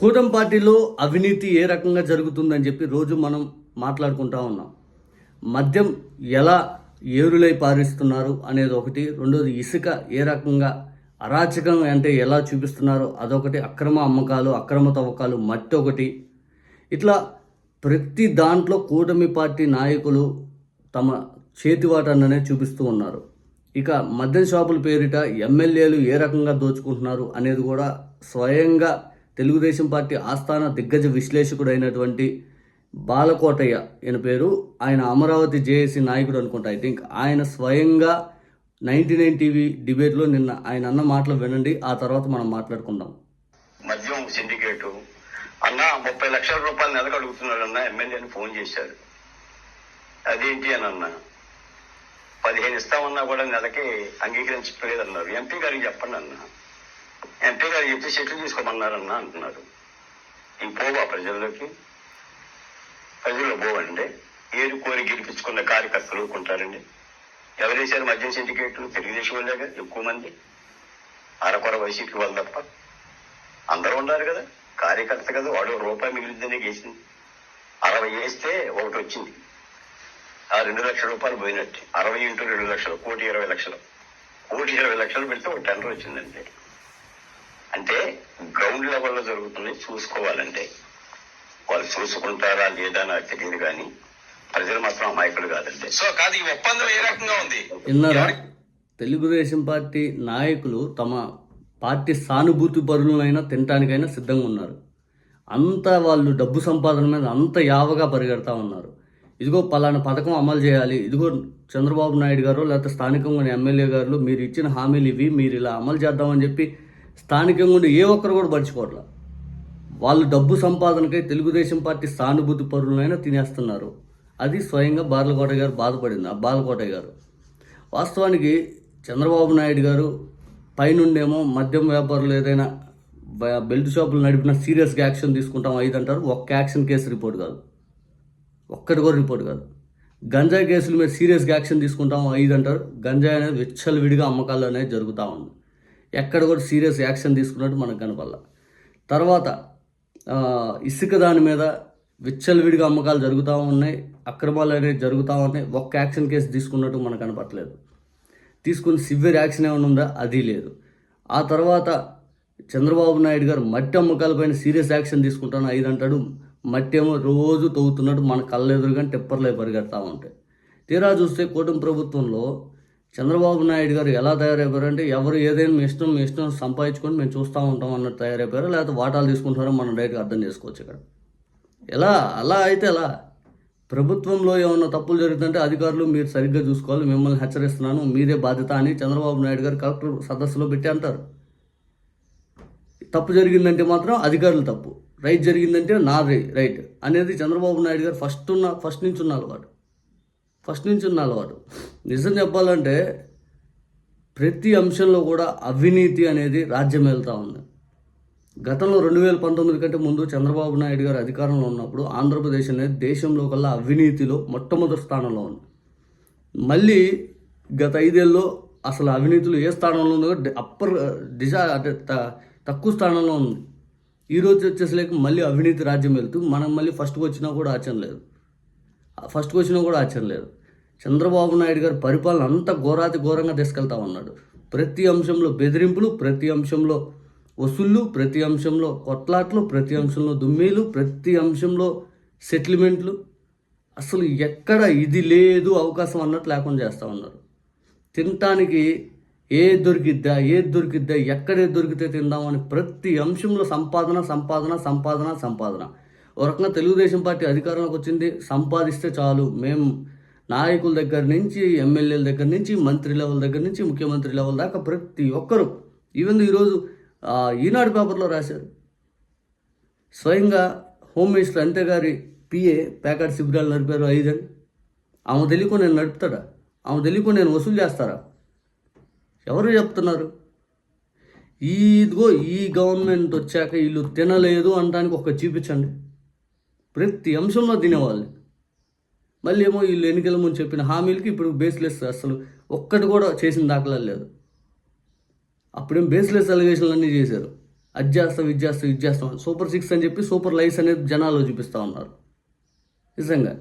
కూటమి పార్టీలో అవినీతి ఏ రకంగా జరుగుతుందని చెప్పి రోజు మనం మాట్లాడుకుంటా ఉన్నాం. మద్యం ఎలా ఏరులై పారిస్తున్నారు అనేది ఒకటి. రెండోది ఇసుక ఏ రకంగా అరాచకం అంటే ఎలా చూపిస్తున్నారో అదొకటి. అక్రమ అమ్మకాలు అక్రమ తవ్వకాలు మట్టి ఒకటి ఇట్లా ప్రతి దాంట్లో కూటమి పార్టీ నాయకులు తమ చేతివాటన్ననే చూపిస్తూ ఉన్నారు. ఇక మద్యం షాపుల పేరిట ఎమ్మెల్యేలు ఏ రకంగా దోచుకుంటున్నారు అనేది కూడా స్వయంగా తెలుగుదేశం పార్టీ ఆస్థాన దిగ్గజ విశ్లేషకుడు అయినటువంటి బాలకోటయ్య ఈయన పేరు. ఆయన అమరావతి జేఏసీ నాయకుడు అనుకుంటా ఐ థింక్. ఆయన స్వయంగా నైన్టీ నైన్ టీవీ డిబేట్లో నిన్న ఆయన అన్న మాటలు వినండి ఆ తర్వాత మనం మాట్లాడుకుందాం. మద్యం సిండికేట్. అన్న ముప్పై లక్షల రూపాయలు నెలకు అడుగుతున్నాడు అన్న ఎమ్మెల్యేని ఫోన్ చేశారు. అదేంటి అని అన్న. పదిహేను ఇస్తామన్నా కూడా నెలకి అంగీకరించలేదన్నారు ఎంపీ గారికి చెప్పండి అన్న. ఎంపీ గారు చెప్తే సెటిల్ తీసుకోమన్నారన్నా అంటున్నారు. ఇంక పోవా ప్రజల్లోకి? ప్రజల్లో పోవండి. ఏరు కోరి గెలిపించుకున్న కార్యకర్తలు ఉంటారండి ఎవరేశారు మద్యం సిండికేట్లు? తెలుగుదేశం వాళ్ళేగా? ఎక్కువ మంది. అరకొర వైసీపీ వాళ్ళు తప్ప. అందరూ ఉన్నారు కదా. కార్యకర్త కదా. వాడు రూపాయి మిగిలిందనే గేసింది అరవై వేస్తే ఒకటి వచ్చింది. ఆ రెండు లక్షల రూపాయలు పోయినట్టు. అరవై ఇంటూ రెండు లక్షలు కోటి ఇరవై లక్షలు. కోటి ఇరవై లక్షలు పెడితే ఒక టెండర్ వచ్చిందంటే అంటే గ్రౌండ్ లెవెల్లో జరుగుతుంది చూసుకోవాలంటే. వాళ్ళు చూసుకుంటారా లేదా నాకు తెలియదు కానీ ప్రజలు మాత్రం అమాయకులు కాదండి సో కాదు ఈ ఒప్పందం ఏ రకంగా ఉంది? విన్నారా? తెలుగుదేశం పార్టీ నాయకులు తమ పార్టీ సానుభూతి పరులైనా తినటానికైనా సిద్ధంగా ఉన్నారు. అంత వాళ్ళు డబ్బు సంపాదన మీద అంత యావగా పరిగెడతా ఉన్నారు. ఇదిగో పలానా పథకం అమలు చేయాలి. ఇదిగో చంద్రబాబు నాయుడు గారు లేకపోతే స్థానికంగా ఉన్న ఎమ్మెల్యే గారు మీరు ఇచ్చిన హామీలు ఇవి మీరు ఇలా అమలు చేద్దామని చెప్పి స్థానికంగా ఉండి ఏ ఒక్కరు కూడా పడుచుకోవట్లా వాళ్ళు డబ్బు సంపాదనకై తెలుగుదేశం పార్టీ సానుభూతి పరులనైనా తినేస్తున్నారు. అది స్వయంగా బార్లకోట గారు బాధపడింది. ఆ బాలకోటయ్య గారు. వాస్తవానికి చంద్రబాబు నాయుడు గారు పైనుండేమో మద్యం వ్యాపారులు ఏదైనా బెల్ట్ షాపులు నడిపిన సీరియస్గా యాక్షన్ తీసుకుంటాం ఐదు అంటారు ఒక్క యాక్షన్ కేసు రిపోర్ట్ కాదు. ఒక్కటి కూడా రిపోర్ట్ కాదు. గంజాయి కేసుల మీద సీరియస్గా యాక్షన్ తీసుకుంటాం ఐదు అంటారు గంజాయి అనేది విచ్చలవిడిగా అమ్మకాలు అనేది జరుగుతూ ఉంది. ఎక్కడ కూడా సీరియస్ యాక్షన్ తీసుకున్నట్టు మనకు కనపల్ల తర్వాత ఇసుక దాని మీద విచ్చలవిడిగా అమ్మకాలు జరుగుతూ ఉన్నాయి అక్రమాలు అనేవి జరుగుతూ ఉన్నాయి ఒక్క యాక్షన్ కేసు తీసుకున్నట్టు మనకు కనపట్లేదు తీసుకుని సివియర్ యాక్షన్ ఏమైనా ఉందా? అది లేదు. ఆ తర్వాత చంద్రబాబు నాయుడు గారు మట్టి అమ్మకాలపైన సీరియస్ యాక్షన్ తీసుకుంటాను ఐదు అంటాడు మట్టి ఏమో రోజు తవ్వుతున్నట్టు మన కళ్ళ టిప్పర్లే టెప్పర్లే పరిగెడతా ఉంటాయి. తీరా చూస్తే కూటమి ప్రభుత్వంలో చంద్రబాబు నాయుడు గారు ఎలా తయారైపోయారంటే ఎవరు ఏదైనా మీ ఇష్టం మీ ఇష్టం సంపాదించుకొని మేము చూస్తూ ఉంటాం అన్నట్టు తయారైపోయారో? లేకపోతే వాటాలు తీసుకుంటారో మనం డైరెక్ట్గా అర్థం చేసుకోవచ్చు ఇక్కడ. ఎలా? అలా అయితే ఎలా? ప్రభుత్వంలో ఏమన్నా తప్పులు జరుగుతుంటే అధికారులు మీరు సరిగ్గా చూసుకోవాలి మిమ్మల్ని హెచ్చరిస్తున్నాను మీదే బాధ్యత అని చంద్రబాబు నాయుడు గారు కలెక్టర్ సదస్సులో పెట్టి అంటారు. తప్పు జరిగిందంటే మాత్రం అధికారులు తప్పు రైట్ జరిగిందంటే నా రైట్ అనేది చంద్రబాబు నాయుడు గారు ఫస్ట్ ఉన్న ఫస్ట్ నుంచి ఉన్న అలవాటు. ఫస్ట్ నుంచి ఉన్న అలవాటు. నిజం చెప్పాలంటే ప్రతి అంశంలో కూడా అవినీతి అనేది రాజ్యం వెళ్తూ ఉంది. గతంలో రెండు వేల పంతొమ్మిది కంటే ముందు చంద్రబాబు నాయుడు గారు అధికారంలో ఉన్నప్పుడు ఆంధ్రప్రదేశ్ అనేది దేశంలో కల్లా అవినీతిలో మొట్టమొదటి స్థానంలో ఉంది. మళ్ళీ గత ఐదేళ్ళలో అసలు అవినీతిలో ఏ స్థానంలో ఉందో అప్పర్ డిజా అంటే త- తక్కువ స్థానంలో ఉంది. ఈరోజు వచ్చేసరికి మళ్ళీ అవినీతి రాజ్యం వెళ్తూ మనం మళ్ళీ ఫస్ట్కి వచ్చినా కూడా ఆచరణ లేదు. ఫస్ట్ క్వశ్చన్ కూడా ఆశ్చర్యం లేదు. చంద్రబాబు నాయుడు గారి పరిపాలన అంత ఘోరాతి ఘోరంగా తీసుకెళ్తా ఉన్నాడు. ప్రతి అంశంలో బెదిరింపులు ప్రతి అంశంలో వసూళ్ళు ప్రతి అంశంలో కొట్లాట్లు ప్రతి అంశంలో దుమ్మీలు ప్రతి అంశంలో సెటిల్మెంట్లు. అసలు ఎక్కడ ఇది లేదు అవకాశం అన్నట్టు లేకుండా చేస్తూ ఉన్నారు. తినటానికి ఏ దొరికిద్దా ఏ దొరికిద్దా ఎక్కడే దొరికితే తిందామని ప్రతి అంశంలో సంపాదన సంపాదన సంపాదన సంపాదన. ఓ రకంగా తెలుగుదేశం పార్టీ అధికారంలోకి వచ్చింది. సంపాదిస్తే చాలు. మేము నాయకుల దగ్గర నుంచి ఎమ్మెల్యేల దగ్గర నుంచి మంత్రి లెవెల్ దగ్గర నుంచి ముఖ్యమంత్రి లెవెల్ దాకా ప్రతి ఒక్కరు ఈవెన్ ఈరోజు ఈనాడు పేపర్లో రాశారు. స్వయంగా హోమ్ మినిస్టర్ అంతే గారి పిఏ ప్యాకెట్ శిబిరాలు నడిపారు ఐదని ఆమె తెలియకు నేను నడుపుతాడా? ఆమె తెలియకు నేను వసూలు చేస్తారా? ఎవరు చెప్తున్నారు? ఈ ఇదిగో ఈ గవర్నమెంట్ వచ్చాక వీళ్ళు తినలేదు అనడానికి ఒక చూపించండి. ప్రతి అంశంలో తినేవాళ్ళు. మళ్ళీ ఏమో వీళ్ళు ఎన్నికల ముందు చెప్పిన హామీలకి ఇప్పుడు బేస్లెస్ అసలు ఒక్కటి కూడా చేసిన దాఖలా లేదు అప్పుడేం బేస్లెస్ అలిగేషన్లు అన్నీ చేశారు. అది చేస్తాం ఇది చేస్తాం ఇది చేస్తాం. సూపర్ సిక్స్ అని చెప్పి సూపర్ లైఫ్ అనేది జనాల్లో చూపిస్తూ ఉన్నారు. నిజంగా.